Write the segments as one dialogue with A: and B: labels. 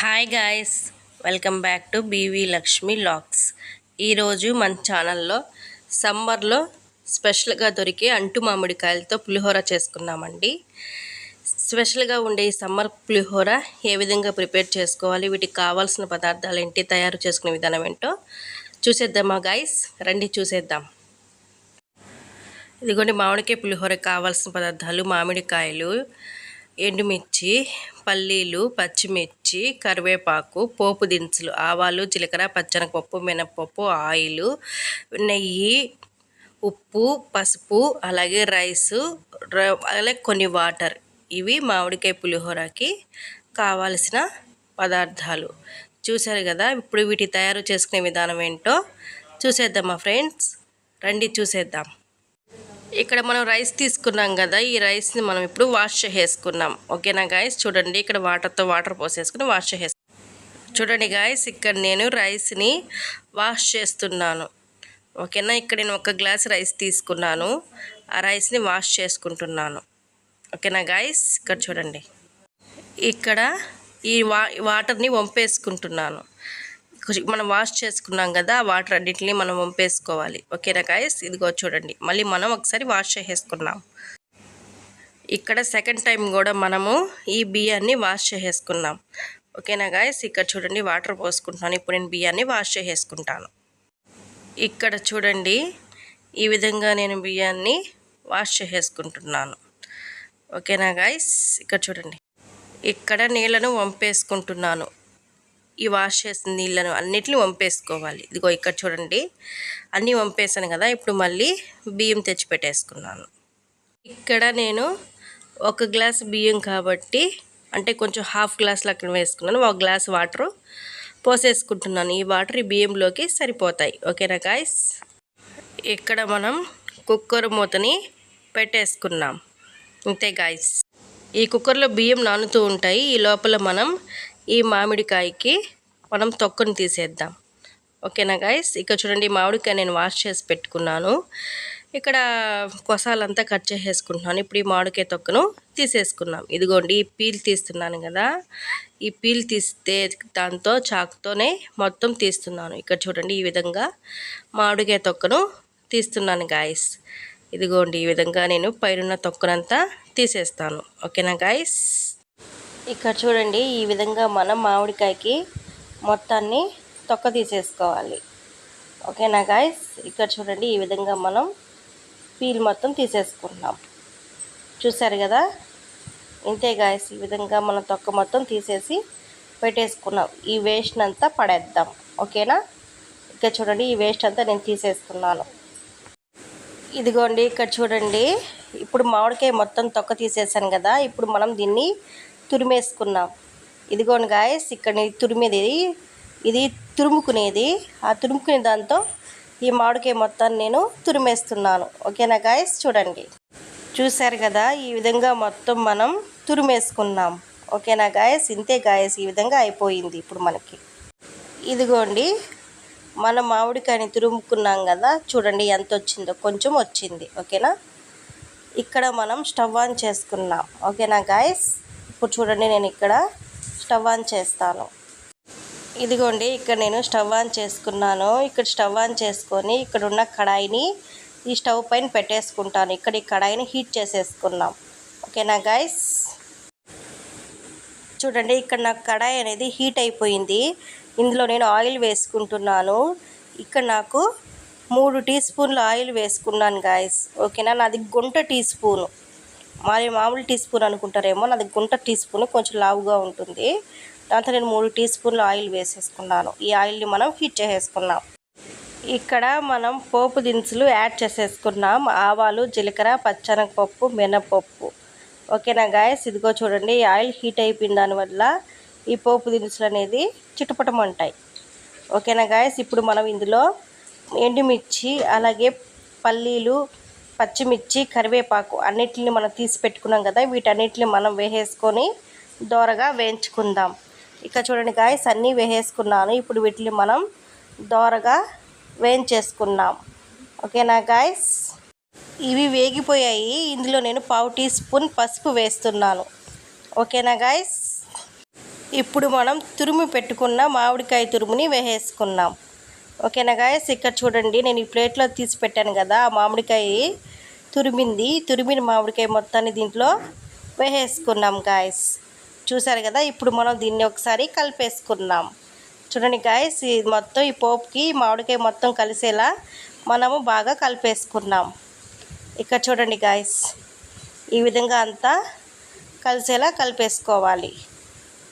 A: Hi guys welcome back to BV Lakshmi lakhs ఈరోజు మన ఛానల్లో సమ్మర్లో స్పెషల్గా దొరికే అంటు మామిడికాయలతో పులిహోర చేసుకున్నామండి స్పెషల్గా ఉండే ఈ సమ్మర్ పులిహోర ఏ విధంగా ప్రిపేర్ చేసుకోవాలి వీటికి కావాల్సిన పదార్థాలు ఏంటి తయారు చేసుకునే విధానం ఏంటో చూసేద్దామా గాయస్ రండి చూసేద్దాం. ఇదిగోండి మామిడికాయ పులిహోర కావాల్సిన పదార్థాలు మామిడికాయలు ఎండుమిర్చి పల్లీలు పచ్చిమిర్చి కరివేపాకు పోపు దినుసులు ఆవాలు జీలకర్ర పచ్చనపప్పు మినపప్పు ఆయిల్ నెయ్యి ఉప్పు పసుపు అలాగే రైసు అలాగే కొన్ని వాటర్. ఇవి మామిడికాయ పులిహోరకి కావాల్సిన పదార్థాలు. చూశారు కదా ఇప్పుడు వీటి తయారు చేసుకునే విధానం ఏంటో? చూసేద్దాం మా ఫ్రెండ్స్. రండి చూసేద్దాం. ఇక్కడ మనం రైస్ తీసుకున్నాం కదా ఈ రైస్ని మనం ఇప్పుడు వాష్ చేసేసుకున్నాం. ఓకేనా గాయస్ చూడండి ఇక్కడ వాటర్తో వాటర్ పోసేసుకుని వాష్ చేసుకున్నాం చూడండి గాయస్ ఇక్కడ నేను రైస్ని వాష్ చేస్తున్నాను. ఓకేనా? ఇక్కడ నేను ఒక గ్లాస్ రైస్ తీసుకున్నాను. ఆ రైస్ని వాష్ చేసుకుంటున్నాను. ఓకేనా గాయస్ ఇక్కడ చూడండి. ఇక్కడ ఈ వా వాటర్ని వంపేసుకుంటున్నాను. మనం వాష్ చేసుకున్నాం కదా ఆ వాటర్ అన్నింటినీ మనం వంపేసుకోవాలి. ఓకేనా గాయస్ ఇదిగో చూడండి. మళ్ళీ మనం ఒకసారి వాష్ చేసేసుకున్నాం. ఇక్కడ సెకండ్ టైం కూడా మనము ఈ బియ్యాన్ని వాష్ చేసేసుకున్నాం. ఓకేనా గాయస్ ఇక్కడ చూడండి వాటర్ పోసుకుంటున్నాను. ఇప్పుడు నేను బియ్యాన్ని వాష్ చేసేసుకుంటాను. ఇక్కడ చూడండి ఈ విధంగా నేను బియ్యాన్ని వాష్ చేసేసుకుంటున్నాను. ఓకేనా గాయస్ ఇక్కడ చూడండి. ఇక్కడ నీళ్ళను వంపేసుకుంటున్నాను. ఈ వాష్ చేసిన నీళ్ళను అన్నిటిని వంపేసుకోవాలి. ఇదిగో ఇక్కడ చూడండి. అన్నీ వంపేసాను కదా ఇప్పుడు మళ్ళీ బియ్యం తెచ్చి పెట్టేసుకున్నాను. ఇక్కడ నేను ఒక గ్లాస్ బియ్యం కాబట్టి అంటే కొంచెం హాఫ్ గ్లాస్ లెక్కన వేసుకున్నాను. ఒక గ్లాస్ వాటర్ పోసేసుకుంటున్నాను. ఈ వాటర్ ఈ బియ్యంలోకి సరిపోతాయి. ఓకేనా గాయస్ ఇక్కడ మనం కుక్కర్ మూతని పెట్టేసుకున్నాం. అంతే గాయస్ ఈ కుక్కర్లో బియ్యం నానుతూ ఉంటాయి. ఈ లోపల మనం ఈ మామిడికాయకి మనం తొక్కను తీసేద్దాం. ఓకేనా గాయస్ ఇక్కడ చూడండి మామిడికాయ నేను వాష్ చేసి పెట్టుకున్నాను. ఇక్కడ కొసాలంతా కట్ చేసేసుకుంటున్నాను. ఇప్పుడు ఈ మామిడికాయ తొక్కను తీసేసుకున్నాం ఇదిగోండి ఈ పీల్ తీస్తున్నాను కదా. ఈ పీల్ తీస్తే దాంతో చాకుతోనే మొత్తం తీస్తున్నాను. ఇక్కడ చూడండి ఈ విధంగా మామిడికాయ తొక్కను తీస్తున్నాను గాయస్ ఇదిగోండి ఈ విధంగా నేను పైరున్న తొక్కనంతా తీసేస్తాను. ఓకేనా గాయస్ ఇక్కడ చూడండి ఈ విధంగా మనం మామిడికాయకి మొత్తాన్ని తొక్క తీసేసుకోవాలి. ఓకేనా గాయస్ ఇక్కడ చూడండి ఈ విధంగా మనం పీల్ మొత్తం తీసేసుకుంటున్నాం. చూసారు కదా? ఇంతే గాయస్ ఈ విధంగా మనం తొక్క మొత్తం తీసేసి పెట్టేసుకున్నాం. ఈ వేస్ట్ అంతా పడేద్దాం. ఓకేనా? ఇక్కడ చూడండి ఈ వేస్ట్ అంతా నేను తీసేసుకున్నాను. ఇదిగోండి ఇక్కడ చూడండి ఇప్పుడు మామిడికాయ మొత్తం తొక్క తీసేసాను కదా ఇప్పుడు మనం దీన్ని తురిమేసుకున్నాం. ఇదిగోండి గాయస్ ఇక్కడ తురిమేది ఇది తురుముకునేది. ఆ తురుముకునే దాంతో ఈ మామిడికాయ మొత్తాన్ని నేను తురిమేస్తున్నాను. ఓకేనా గాయస్ చూడండి. చూశారు కదా ఈ విధంగా మొత్తం మనం తురిమేసుకున్నాం. ఓకేనా గాయస్ ఇంతే గాయస్ ఈ విధంగా అయిపోయింది ఇప్పుడు మనకి. ఇదిగోండి మన మామిడికాయని తురుముకున్నాం కదా చూడండి ఎంత వచ్చిందో కొంచెం వచ్చింది. ఓకేనా ఇక్కడ మనం స్టవ్ ఆన్ చేసుకున్నాం. ఓకేనా గాయస్ ఇప్పుడు చూడండి నేను ఇక్కడ స్టవ్ ఆన్ చేస్తాను. ఇదిగోండి ఇక్కడ నేను స్టవ్ ఆన్ చేసుకున్నాను. ఇక్కడ స్టవ్ ఆన్ చేసుకొని ఇక్కడ ఉన్న కడాయిని ఈ స్టవ్ పైన పెట్టేసుకుంటాను. ఇక్కడ ఈ కడాయిని హీట్ చేసేసుకున్నాం ఓకేనా గైస్ చూడండి ఇక్కడ నాకు కడాయి అనేది హీట్ అయిపోయింది. ఇందులో నేను ఆయిల్ వేసుకుంటున్నాను. ఇక్కడ నాకు మూడు టీ స్పూన్లు ఆయిల్ వేసుకున్నాను గాయస్ ఓకేనా నాది గుంట టీ స్పూను. మరి మామూలు టీ స్పూన్ అనుకుంటారేమో నాది గుంట టీ స్పూన్ కొంచెం లావుగా ఉంటుంది. దాంతో నేను మూడు టీ స్పూన్లు ఆయిల్ వేసేసుకున్నాను. ఈ ఆయిల్ని మనం హీట్ చేసేసుకున్నాం. ఇక్కడ మనం పోపు దినుసులు యాడ్ చేసేసుకున్నాం. ఆవాలు జీలకర్ర పచ్చనగపప్పు మినపప్పు. ఓకేనా గాయస్? ఇదిగో చూడండి ఈ ఆయిల్ హీట్ అయిపోయిన దానివల్ల ఈ పోపు దినుసులు అనేది చిటపటమంటాయి. ఓకేనా గాయస్? ఇప్పుడు మనం ఇందులో ఎండుమిర్చి అలాగే పల్లీలు పచ్చిమిర్చి కరివేపాకు అన్నిటిని మనం తీసి పెట్టుకున్నాం కదా వీటన్నిటిని మనం వేసేసుకొని దోరగా వేయించుకుందాం. ఇక చూడండి గాయస్ అన్నీ వేసేసుకున్నాను. ఇప్పుడు వీటిని మనం దోరగా వేయించేసుకున్నాం ఓకేనా గాయస్ ఇవి వేగిపోయాయి. ఇందులో నేను పావు టీ స్పూన్ పసుపు వేస్తున్నాను. ఓకేనా గాయస్ ఇప్పుడు మనం తురుము పెట్టుకున్న మామిడికాయ తురుముని వేసేసుకున్నాం ఓకేనా గాయస్ ఇక్కడ చూడండి నేను ఈ ప్లేట్లో తీసి పెట్టాను కదా ఆ మామిడికాయ తురిమింది తురిమిన మామిడికాయ మొత్తాన్ని దీంట్లో వేసేసుకున్నాం గాయస్ చూసారు కదా ఇప్పుడు మనం దీన్ని ఒకసారి కలిపేసుకున్నాం. చూడండి గాయస్ ఇది మొత్తం ఈ పోపుకి మామిడికాయ మొత్తం కలిసేలా మనము బాగా కలిపేసుకున్నాం. ఇక్కడ చూడండి గాయస్ ఈ విధంగా అంతా కలిసేలా కలిపేసుకోవాలి.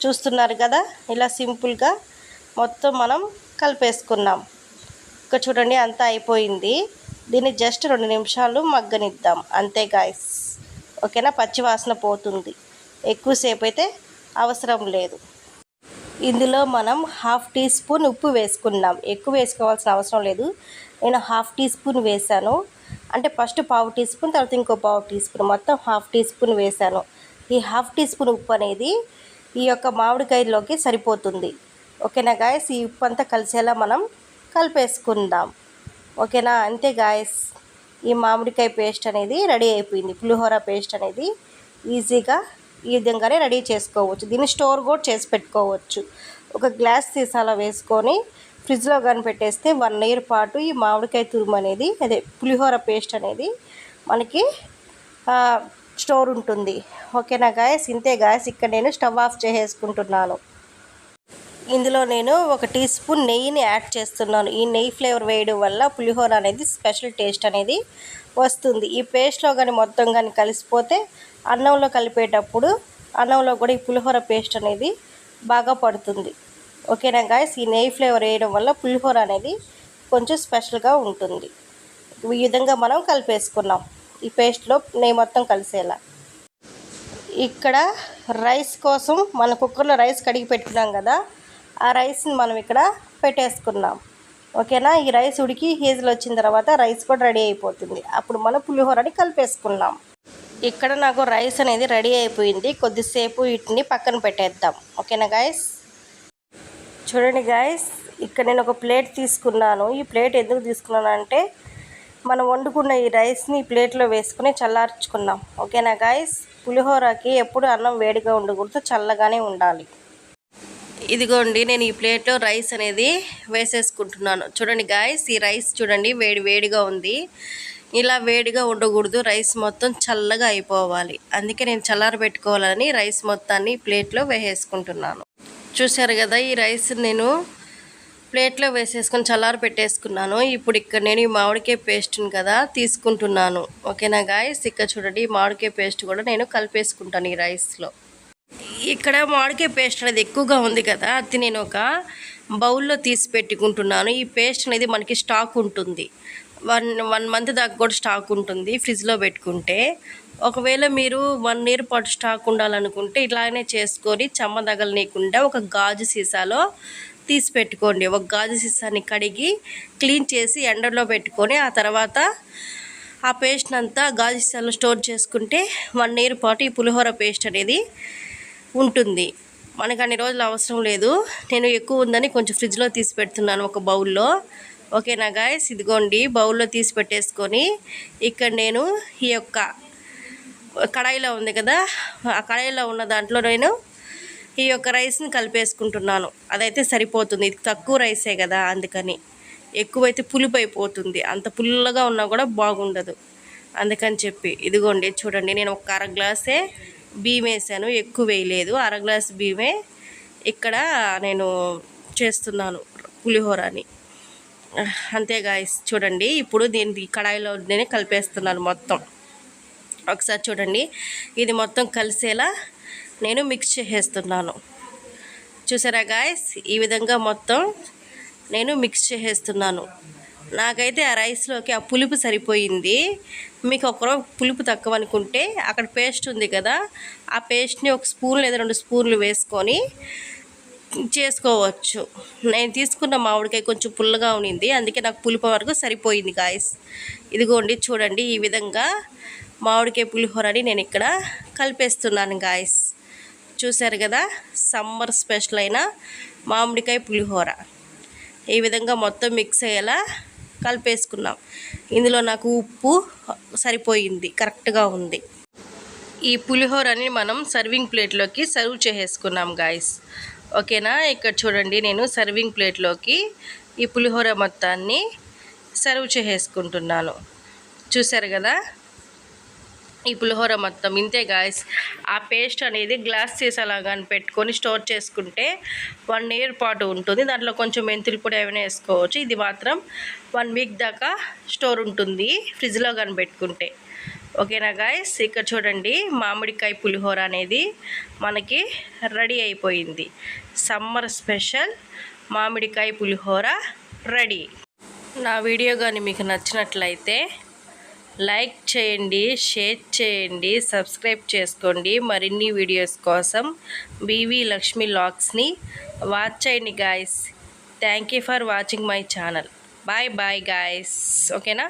A: చూస్తున్నారు కదా ఇలా సింపుల్గా మొత్తం మనం కలిపేసుకున్నాం. ఇక్కడ చూడండి అంతా అయిపోయింది. దీన్ని జస్ట్ రెండు నిమిషాలు మగ్గనిద్దాం. అంతే గాయస్ ఓకేనా? పచ్చివాసన పోతుంది. ఎక్కువసేపు అయితే అవసరం లేదు. ఇందులో మనం హాఫ్ టీ స్పూన్ ఉప్పు వేసుకున్నాం. ఎక్కువ వేసుకోవాల్సిన అవసరం లేదు. నేను హాఫ్ టీ స్పూన్ వేసాను అంటే ఫస్ట్ పావు టీ స్పూన్ తర్వాత ఇంకో పావు టీ స్పూన్ మొత్తం హాఫ్ టీ స్పూన్ వేసాను ఈ హాఫ్ టీ స్పూన్ ఉప్పు అనేది ఈ యొక్క మామిడికాయలోకి సరిపోతుంది. ఓకేనా గాయస్ ఈ ఉప్పు అంతా కలిసేలా మనం కలిపేసుకుందాం. ఓకేనా? అంతే గాయస్ ఈ మామిడికాయ పేస్ట్ అనేది రెడీ అయిపోయింది. పులిహోర పేస్ట్ అనేది ఈజీగా ఈ విధంగానే రెడీ చేసుకోవచ్చు. దీన్ని స్టోర్ కూడా చేసి పెట్టుకోవచ్చు. ఒక గ్లాస్ సీసాలో వేసుకొని ఫ్రిడ్జ్లో కానీ పెట్టేస్తే వన్ ఇయర్ పాటు ఈ మామిడికాయ తురుము అనేది అదే పులిహోర పేస్ట్ అనేది మనకి స్టోర్ ఉంటుంది. ఓకేనా గాయస్ ఇంతే గాయస్ ఇక్కడ నేను స్టవ్ ఆఫ్ చేసేసుకుంటున్నాను. ఇందులో నేను ఒక టీ స్పూన్ నెయ్యిని యాడ్ చేస్తున్నాను. ఈ నెయ్యి ఫ్లేవర్ వేయడం వల్ల పులిహోర అనేది స్పెషల్ టేస్ట్ అనేది వస్తుంది. ఈ పేస్ట్లో కానీ మొత్తం కానీ కలిసిపోతే అన్నంలో కలిపేటప్పుడు అన్నంలో కూడా ఈ పులిహోర పేస్ట్ అనేది బాగా పడుతుంది. ఓకేనా గాయస్? ఈ నెయ్యి ఫ్లేవర్ వేయడం వల్ల పులిహోర అనేది కొంచెం స్పెషల్గా ఉంటుంది. ఈ విధంగా మనం కలిపేసుకున్నాం. ఈ పేస్ట్లో నెయ్యి మొత్తం కలిసేలా. ఇక్కడ రైస్ కోసం మన కుక్కర్లో రైస్ కడిగి పెట్టుకున్నాం కదా ఆ రైస్ని మనం ఇక్కడ పెట్టేసుకున్నాం ఓకేనా? ఈ రైస్ ఉడికి హీజులు వచ్చిన తర్వాత రైస్ కూడా రెడీ అయిపోతుంది. అప్పుడు మనం పులిహోరని కలిపేసుకున్నాం ఇక్కడ నాకు రైస్ అనేది రెడీ అయిపోయింది. కొద్దిసేపు వీటిని పక్కన పెట్టేద్దాం. ఓకేనా గాయస్? చూడండి గాయస్ ఇక్కడ నేను ఒక ప్లేట్ తీసుకున్నాను. ఈ ప్లేట్ ఎందుకు తీసుకున్నాను అంటే మనం వండుకున్న ఈ రైస్ని ఈ ప్లేట్లో వేసుకుని చల్లార్చుకున్నాం ఓకేనా గాయస్? పులిహోరకి ఎప్పుడు అన్నం వేడిగా ఉండకూడదు చల్లగానే ఉండాలి. ఇదిగోండి నేను ఈ ప్లేట్లో రైస్ అనేది వేసేసుకుంటున్నాను. చూడండి గాయస్ ఈ రైస్ చూడండి వేడి వేడిగా ఉంది. ఇలా వేడిగా ఉండకూడదు రైస్ మొత్తం చల్లగా అయిపోవాలి. అందుకే నేను చల్లార పెట్టుకోవాలని రైస్ మొత్తాన్ని ప్లేట్లో వేసేసుకుంటున్నాను. చూసారు కదా ఈ రైస్ నేను ప్లేట్లో వేసేసుకొని చల్లారు పెట్టేసుకున్నాను. ఇప్పుడు ఇక్కడ నేను ఈ మామిడికాయ పేస్ట్ని కదా తీసుకుంటున్నాను. ఓకేనా గాయస్ ఇక్కడ చూడండి ఈ మామిడికాయ పేస్ట్ కూడా నేను కలిపేసుకుంటాను ఈ రైస్లో ఇక్కడ మామిడికాయ పేస్ట్ అనేది ఎక్కువగా ఉంది కదా అది నేను ఒక బౌల్లో తీసి పెట్టుకుంటున్నాను. ఈ పేస్ట్ అనేది మనకి స్టాక్ ఉంటుంది. వన్ వన్ మంత్ దాకా కూడా స్టాక్ ఉంటుంది ఫ్రిడ్జ్లో పెట్టుకుంటే. ఒకవేళ మీరు వన్ ఇయర్ పాటు స్టాక్ ఉండాలనుకుంటే ఇలానే చేసుకొని చెమ్మ తగలనీయకుండా ఒక గాజు సీసాలో తీసి పెట్టుకోండి. ఒక గాజు సీసాని కడిగి క్లీన్ చేసి ఎండలో పెట్టుకొని ఆ తర్వాత ఆ పేస్ట్ అంతా గాజు సీసాలో స్టోర్ చేసుకుంటే వన్ ఇయర్ పాటు ఈ పులిహోర పేస్ట్ అనేది ఉంటుంది. మనకు అన్ని రోజులు అవసరం లేదు. నేను ఎక్కువ ఉందని కొంచెం ఫ్రిడ్జ్లో తీసి పెడుతున్నాను ఒక బౌల్లో. ఓకేనా గాయస్? ఇదిగోండి బౌల్లో తీసి పెట్టేసుకొని ఇక్కడ నేను ఈ యొక్క కడాయిలో ఉంది కదా ఆ కడాయిలో ఉన్న దాంట్లో నేను ఈ యొక్క రైస్ని కలిపేసుకుంటున్నాను. అదైతే సరిపోతుంది. ఇది తక్కువ రైసే కదా అందుకని. ఎక్కువైతే పులుపు అయిపోతుంది. అంత పుల్లగా ఉన్నా కూడా బాగుండదు. అందుకని చెప్పి. ఇదిగోండి చూడండి. నేను ఒక అర గ్లాసే బియ్యం వేసాను ఎక్కువ వేయలేదు. అర గ్లాస్ బియ్యమే ఇక్కడ నేను చేస్తున్నాను పులిహోరని. అంతే గాయస్ చూడండి. ఇప్పుడు దీని కడాయిలో నేను కలిపేస్తున్నాను మొత్తం. ఒకసారి చూడండి. ఇది మొత్తం కలిసేలా నేను మిక్స్ చేసేస్తున్నాను. చూసారా గాయస్ ఈ విధంగా మొత్తం నేను మిక్స్ చేసేస్తున్నాను. నాకైతే ఆ రైస్లోకి ఆ పులుపు సరిపోయింది. మీకు ఒకరో పులుపు తక్కువ అనుకుంటే అక్కడ పేస్ట్ ఉంది కదా ఆ పేస్ట్ని ఒక స్పూన్ లేదా రెండు స్పూన్లు వేసుకొని చేసుకోవచ్చు. నేను తీసుకున్న మామిడికాయ కొంచెం పుల్లగా ఉన్నింది అందుకే నాకు పులుపు వరకు సరిపోయింది గాయస్ ఇదిగోండి చూడండి ఈ విధంగా మామిడికాయ పులిహోరని నేను ఇక్కడ కలిపేస్తున్నాను గాయస్ చూశారు కదా సమ్మర్ స్పెషల్ అయిన మామిడికాయ పులిహోర. ఈ విధంగా మొత్తం మిక్స్ అయ్యేలా కలిపేసుకున్నాం. ఇందులో నాకు ఉప్పు సరిపోయింది కరెక్ట్గా ఉంది. ఈ పులిహోరని మనం సర్వింగ్ ప్లేట్లోకి సర్వ్ చేసేసుకున్నాం గాయస్. ఓకేనా? ఇక్కడ చూడండి నేను సర్వింగ్ ప్లేట్లోకి ఈ పులిహోర మొత్తాన్ని సర్వ్ చేసేసుకుంటున్నాను. చూసారు కదా? ఈ పులిహోర మొత్తం. ఇంతే గాయస్ ఆ పేస్ట్ అనేది గ్లాస్ సీసాలాగా పెట్టుకొని స్టోర్ చేసుకుంటే వన్ ఇయర్ పాటు ఉంటుంది. దాంట్లో కొంచెం మెంతులు పొడి ఏమైనా వేసుకోవచ్చు. ఇది మాత్రం వన్ వీక్ దాకా స్టోర్ ఉంటుంది. ఫ్రిడ్జ్లో కానీ పెట్టుకుంటే ఓకేనా గాయస్ ఇక్కడ చూడండి మామిడికాయ పులిహోర అనేది మనకి రెడీ అయిపోయింది. సమ్మర్ స్పెషల్ మామిడికాయ పులిహోర రెడీ నా వీడియో కానీ మీకు నచ్చినట్లయితే లైక్ చేయండి షేర్ చేయండి సబ్స్క్రైబ్ చేసుకోండి. మరిన్ని వీడియోస్ కోసం బీవీ లక్ష్మి లాక్స్ని వాచ్ చేయండి guys thank you for watching my channel bye bye guys ఓకేనా